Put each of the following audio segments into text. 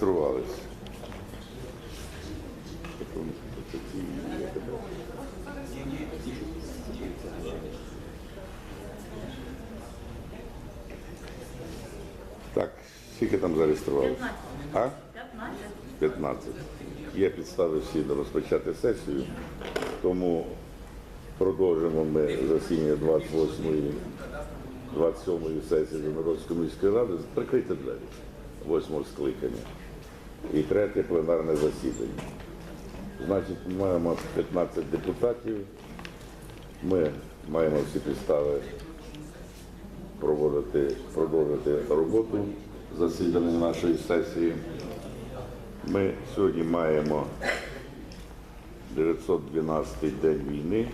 зареєструвались. Так, скільки там зареєструвалось? 15. А? 15. 15. Є підстави всі розпочати сесію, тому продовжимо ми засідання 28-ї, 27-ї сесії Житомирської міської ради. Прикрийте двері 8 скликання. І третє пленарне засідання. Значить, ми маємо 15 депутатів. Ми маємо всі підстави проводити, продовжити роботу засідання нашої сесії. Ми сьогодні маємо 912-й день війни,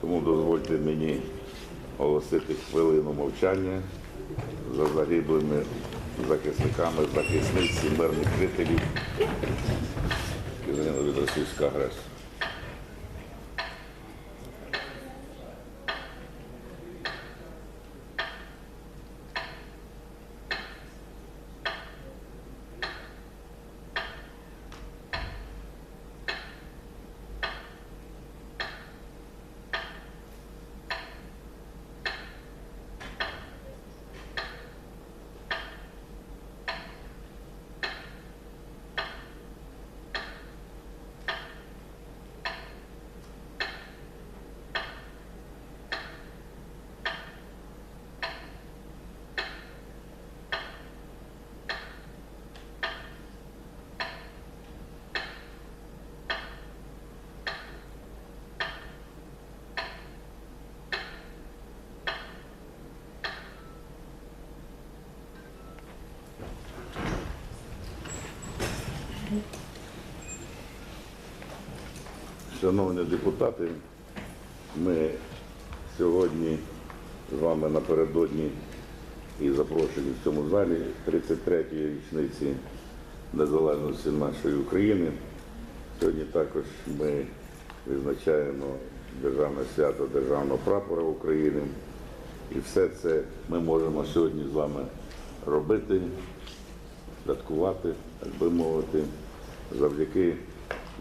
тому дозвольте мені оголосити хвилину мовчання за загиблими захисниками, захисниць мирних жителів від російської агресора. Шановні депутати, ми сьогодні з вами напередодні і запрошені в цьому залі 33-ї річниці незалежності нашої України. Сьогодні також ми відзначаємо державне свято Державного прапора України. І все це ми можемо сьогодні з вами робити, святкувати, так би мовити, завдяки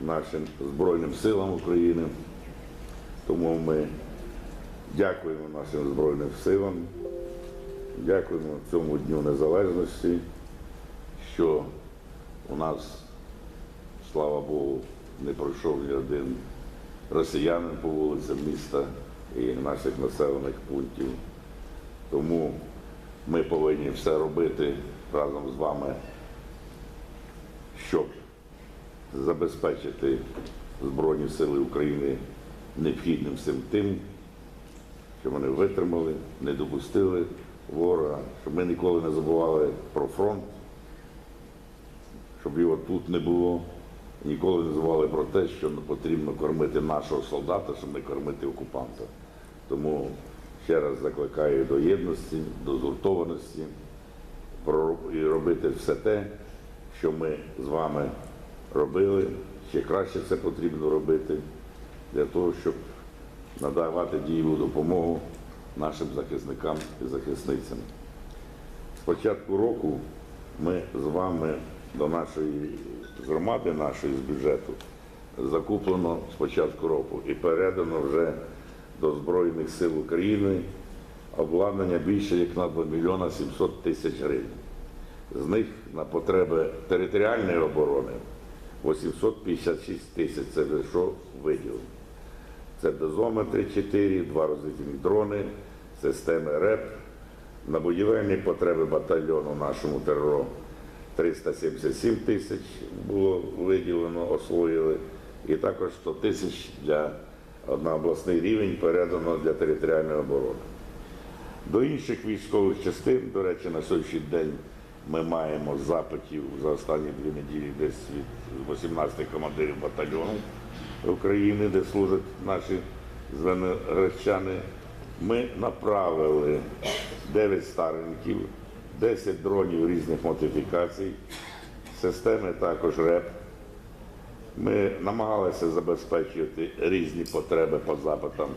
нашим Збройним силам України. Тому ми дякуємо нашим Збройним силам, дякуємо цьому Дню Незалежності, що у нас, слава Богу, не пройшов ні один росіянин по вулицям міста і наших населених пунктів. Тому ми повинні все робити разом з вами, щоб забезпечити Збройні Сили України необхідним всім тим, щоб вони витримали, не допустили ворога, щоб ми ніколи не забували про фронт, щоб його тут не було. Ніколи не забували про те, що потрібно кормити нашого солдата, щоб не кормити окупанта. Тому ще раз закликаю до єдності, до згуртованості і робити все те, що ми з вами робили. Ще краще це потрібно робити для того, щоб надавати дієву допомогу нашим захисникам і захисницям. З початку року ми з вами до нашої громади, нашої з бюджету, закуплено з початку року і передано вже до Збройних сил України обладнання більше як на 2 мільйона 700 тисяч гривень. З них на потреби територіальної оборони 856 тисяч це що виділено. Це дозометри 4, два розвідні дрони, системи РЕП. На будівельні потреби батальйону нашому ТРО 377 тисяч було виділено, освоїли. І також 100 тисяч для на обласний рівень передано для територіальної оборони. До інших військових частин, до речі, на сьогоднішній день ми маємо запитів за останні дві неділі десь від 18 командирів батальйону України, де служать наші звенигородчани. Ми направили 9 стареньків, 10 дронів різних модифікацій, системи також РЕП. Ми намагалися забезпечувати різні потреби по запитам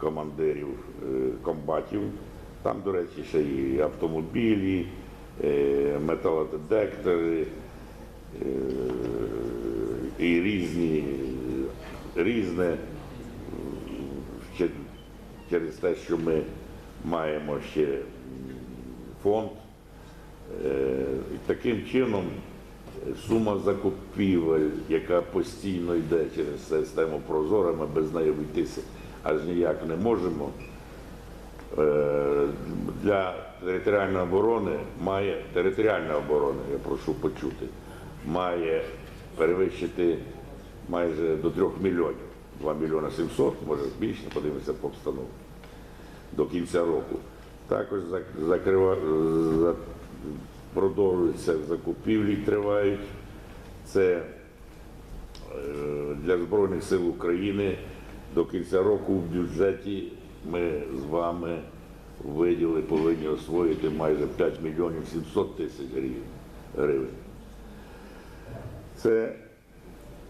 командирів е, комбатів. Там, до речі, ще і автомобілі, металодетектори, е, і різні, різне через те, що ми маємо ще фонд. Е, Таким чином сума закупівель, яка постійно йде через систему Прозора, ми без неї обійтися аж ніяк не можемо. Е, Для територіальної оборони має територіальна оборона, я прошу почути, має перевищити майже до 3 мільйонів. 2 мільйони 700, може більше, подивимося по обстановці до кінця року. Також зак- закрива, за- продовжуються закупівлі, тривають. Це е, для Збройних сил України до кінця року в бюджеті ми з вами виділи, повинні освоїти майже 5 мільйонів 700 тисяч гривень-. Це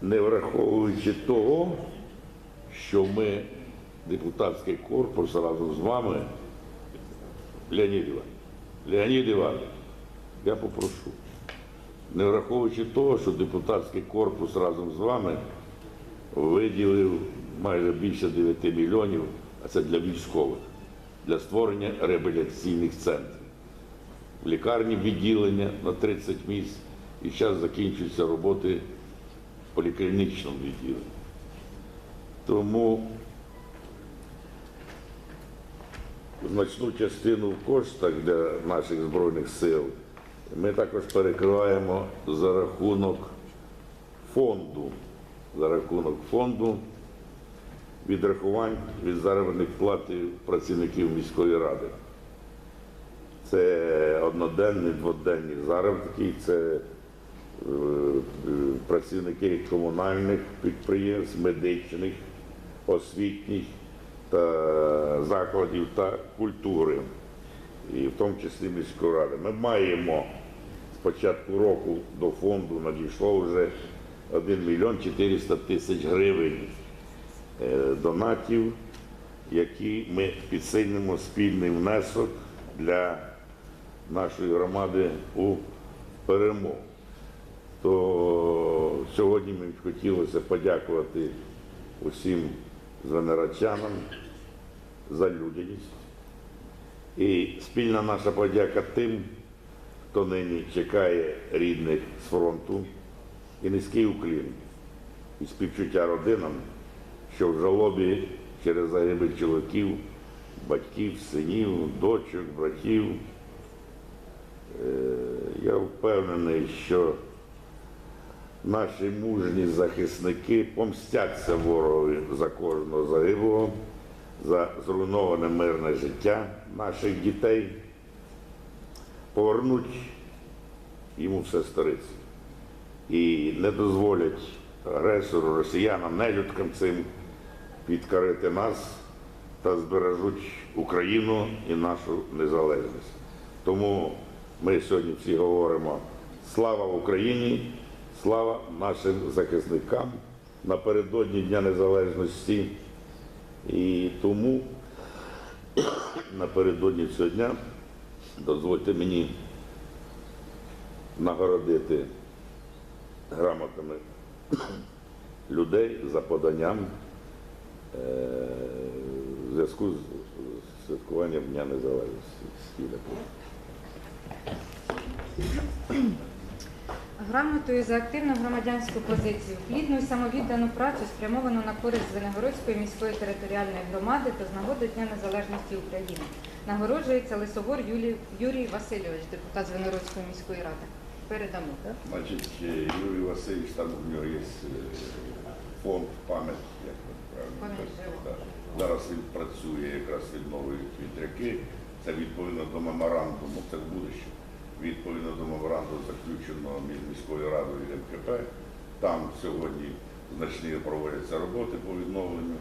не враховуючи того, що ми, депутатський корпус разом з вами, Леонід Іванович, Леонід Іванович, я попрошу, не враховуючи того, що депутатський корпус разом з вами виділив майже більше 9 мільйонів, а це для військових, для створення реабілітаційних центрів. В лікарні відділення на 30 місць і зараз закінчуються роботи в поліклінічному відділенні. Тому значну частину в коштах для наших Збройних сил ми також перекриваємо за рахунок фонду, за рахунок фонду відрахувань від заробітних плат працівників міської ради. Це одноденні, дводенні заробітки, це е, працівники комунальних підприємств, медичних, освітніх та закладів та культури, і в тому числі міської ради. Ми маємо з початку року до фонду надійшло вже 1 мільйон 400 тисяч гривень донатів, які ми підсилимо спільний внесок для нашої громади у перемогу. То сьогодні мені хотілося подякувати усім звенерачанам за людяність. І спільна наша подяка тим, хто нині чекає рідних з фронту, і низький уклін, і співчуття родинам, що в жалобі через загибель чоловіків, батьків, синів, дочок, братів. Е, Я впевнений, що наші мужні захисники помстяться ворогові за кожного загиблого, за зруйноване мирне життя наших дітей, повернуть йому все стариці і не дозволять агресору, росіянам, нелюдкам цим підкорити нас та збережуть Україну і нашу незалежність. Тому ми сьогодні всі говоримо слава Україні, слава нашим захисникам напередодні Дня Незалежності. І тому напередодні цього дня дозвольте мені нагородити грамотами людей за поданням в зв'язку з святкуванням Дня Незалежності. Стіля. Грамотою за активну громадянську позицію, плідну і самовіддану працю спрямовану на користь Звенигородської міської територіальної громади та з нагоди Дня Незалежності України. Нагороджується Лисогор Юлій, Юрій Васильович, депутат Звенигородської міської ради. Передамо. так? Значить, е, Юрій Васильович, там у нього є е, фонд пам'ять, як правильно сказати, Зараз він працює, якраз відновлюють вітряки. Це відповідно до меморандуму, це в будуще. Відповідно до меморандуму, заключеного між міською радою і МКП. Там сьогодні значні проводяться роботи по відновленню.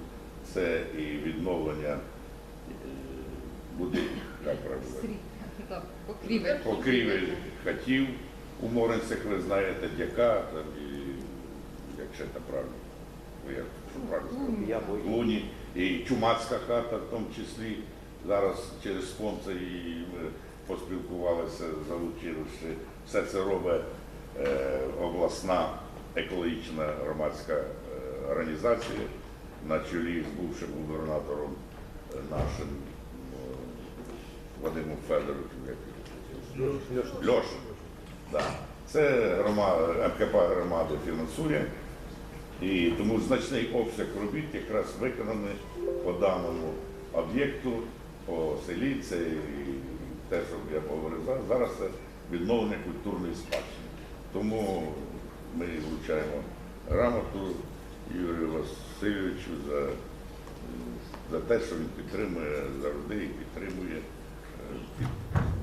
Це і відновлення е, будинків, як правильно. Покрівель. покрівель хатів у Моринцях, ви знаєте, дяка, там, і, як ще там правильно, як правильно сказати, Луні, і Чумацька хата в тому числі. Зараз через спонсор і ми поспілкувалися, залучивши. Все це робить е, обласна екологічна громадська е, організація на чолі з бувшим губернатором е, нашим е, Вадимом Федоровичем. Льоша. Да. Це громада, МКП громади фінансує. І тому значний обсяг робіт якраз виконаний по даному об'єкту, по селі. Це і те, що я говорив зараз, це відновлення культурної спадщини. Тому ми вручаємо грамоту Юрію Васильовичу за, за те, що він підтримує завжди і підтримує е,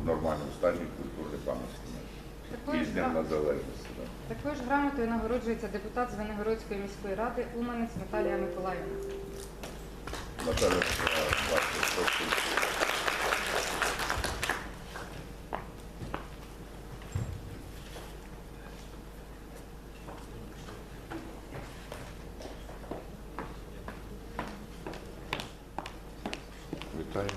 в нормальному стані культурної пам'ятки. Також, І з Днем Незалежності. да. також грамотою нагороджується депутат Звенигородської міської ради Уманець Наталія Миколаївна. Наталя, е, бачите, просто Вітаю.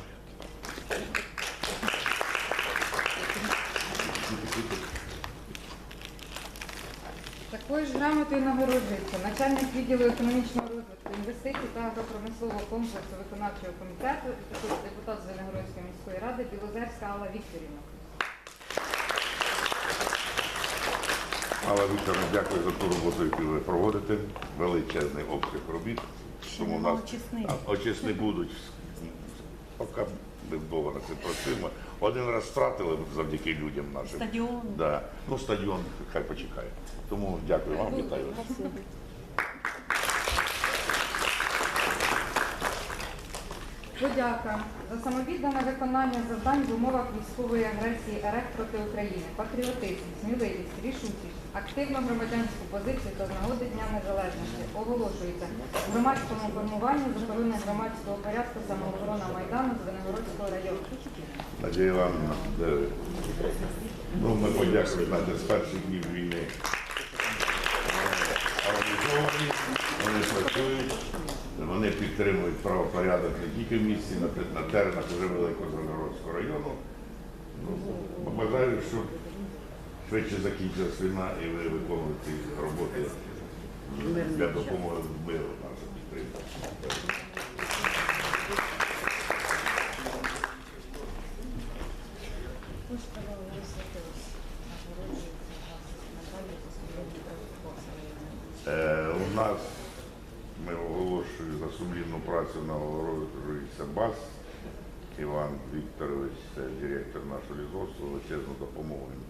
Такою ж грамотою нагороджується начальник відділу економічного розвитку, інвестицій та агропромислового комплексу виконавчого комітету і також депутат Звенигородської міської ради Білозерська Алла Вікторівна. Алла Вікторовна, дякую за ту роботу, яку ви проводите. Величезний обсяг робіт. Тому у нас а, очисни будуть. Поки ми вдома на це працюємо. Один раз втратили завдяки людям нашим. Стадіон. Да. Ну, стадіон хай почекає. Тому дякую вам, вітаю вас. Подяка за самовіддане виконання завдань в умовах військової агресії РФ проти України, патріотизм, сміливість, рішучість, активну громадянську позицію та з нагоди Дня Незалежності оголошується в громадському формуванні з охорони громадського порядку самооборона Майдану Звенигородського району. Надія Івановна? Ну, ми подякуємо знаєте, з перших днів війни. Організовані, вони працюють, вони підтримують правопорядок не тільки в місті, на, на теренах уже Великого Звенигородського району. Ну, побажаю, щоб швидше закінчилась війна і ви виконуєте роботи для допомоги миру нашим підтримки. Е, у нас ми оголошую за сумлінну працю нагороджується БАС. Іван Вікторович, це лісгоспу, величезну допомогу він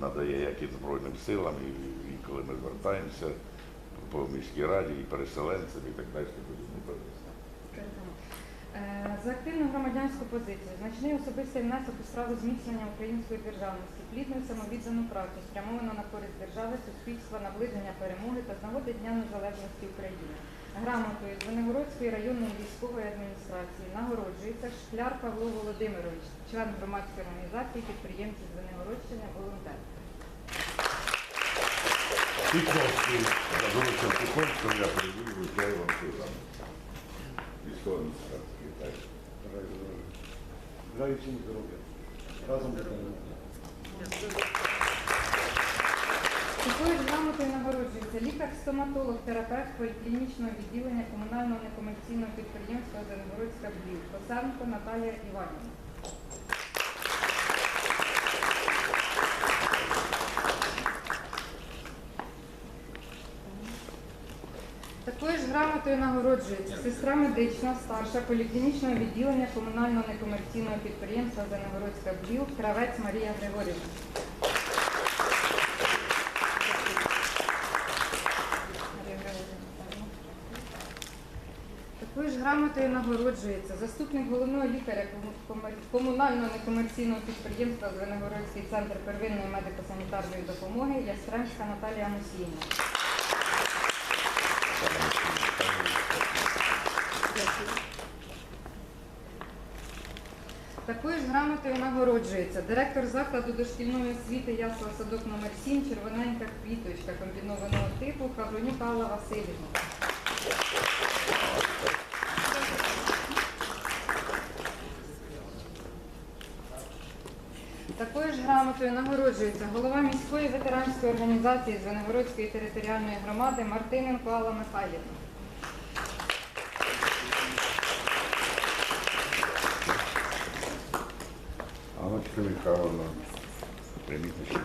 надає як і Збройним силам, і, і коли ми звертаємося по міській раді, і переселенцям, і так далі. Е, За активну громадянську позицію, значний особистий внесок у справу зміцнення української державності, плідну самовіддану працю, спрямовану на користь держави, суспільства, наближення перемоги та з нагоди Дня Незалежності України. Грамотою Звенигородської районної військової адміністрації нагороджується Шкляр Павло Володимирович, член громадської організації підприємці Звенигородщини, волонтер. Тиховський, за вулицем Тиховського я передаю, вручаю вам замок. Військова адміністрація, вітаю. Всім здоров'я. Разом будемо. Такою грамотою нагороджується лікар-стоматолог, терапевт поліклінічного відділення комунального некомерційного підприємства Звенигородська БЛІВ, Косенко Наталія Іванівна. Такою ж грамотою нагороджується сестра медична, старша поліклінічного відділення комунального некомерційного підприємства Звенигородська БЛІВ, Кравець Марія Григорівна. Марія Григорівна. Такою ж грамотою нагороджується заступник головного лікаря комунального некомерційного підприємства Звенигородський центр первинної медико-санітарної допомоги Ястремська Наталія Мусіївна. Такою ж грамотою нагороджується директор закладу дошкільної освіти ясла садок номер 7 червоненька квіточка комбінованого типу Хавронюк Алла Васильівна. Такою ж грамотою нагороджується голова міської ветеранської організації Звенигородської територіальної громади Мартиненко Алла Михайлівна. Аночка Михайловна, прийміть ще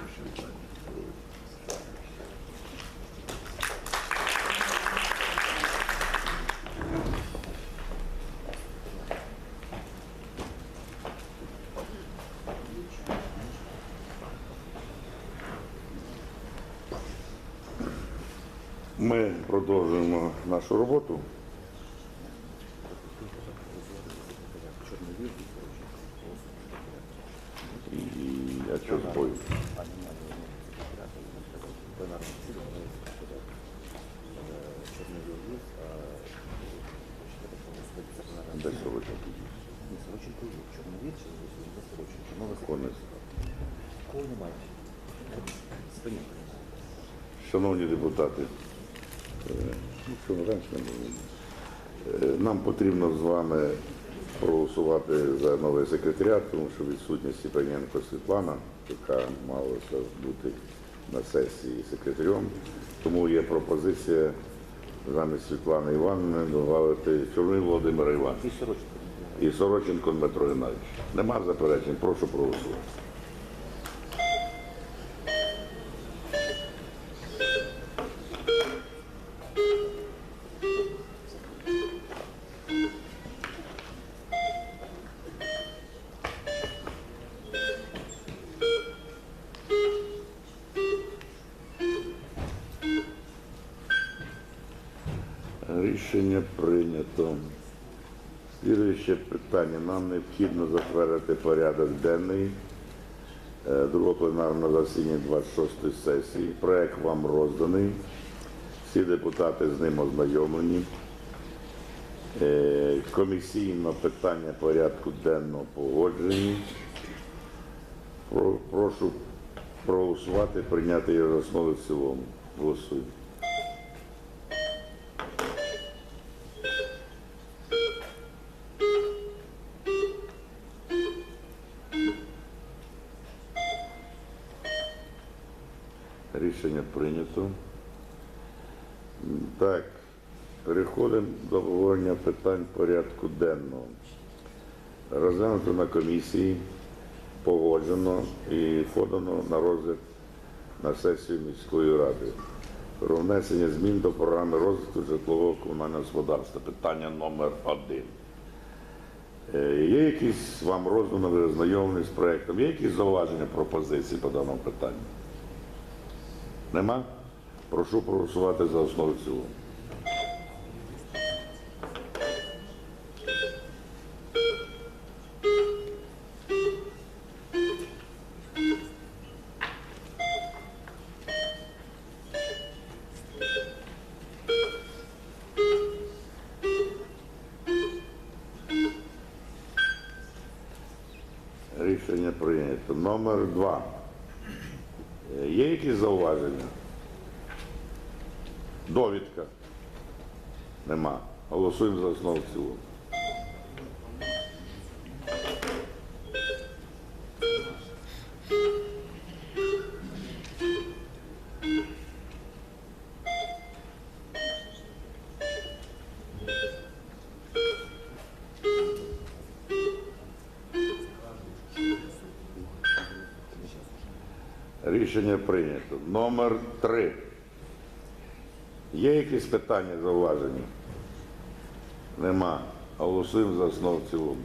нашу роботу. І я що збою? Де сорочок? Конець. Шановні депутати, е, ну, що ми раніше не було. Е, нам потрібно з вами проголосувати за новий секретаріат, тому що відсутність Степаненко Світлана, яка мала бути на сесії секретарем. Тому є пропозиція замість Світлани Івановни додати Чорний Володимира Івановича і Сороченко Дмитро Геннадійович. Нема заперечень, прошу проголосувати. Прийнято. Слідуюче питання. Нам необхідно затвердити порядок денний е, другого пленарного засідання 26-ї сесії. Проект вам розданий. Всі депутати з ним ознайомлені. Е, Комісійно питання порядку денного погоджені. Прошу проголосувати, прийняти його основу в цілому. Голосуємо. Рішення прийнято. Так, переходимо до обговорення питань порядку денного. Розглянуто на комісії, погоджено і подано на розгляд на сесію міської ради. Про внесення змін до програми розвитку житлового комунального господарства. Питання номер один. Е, Є якісь вам роздано, ви ознайомлені з проєктом? Є якісь зауваження, пропозиції по даному питанню? Нема? Прошу проголосувати за основу цілому. Рішення прийнято. Номер два. Якісь зауваження? Довідка? Нема. Голосуємо за основу в цілому. Рішення прийнято. Номер три. Є якісь питання, зауваження? Нема. Голосуємо за основу в цілому.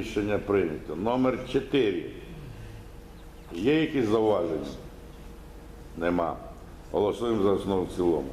Рішення прийнято. Номер 4. Є якісь зауваження? Нема. Голосуємо за основу в цілому.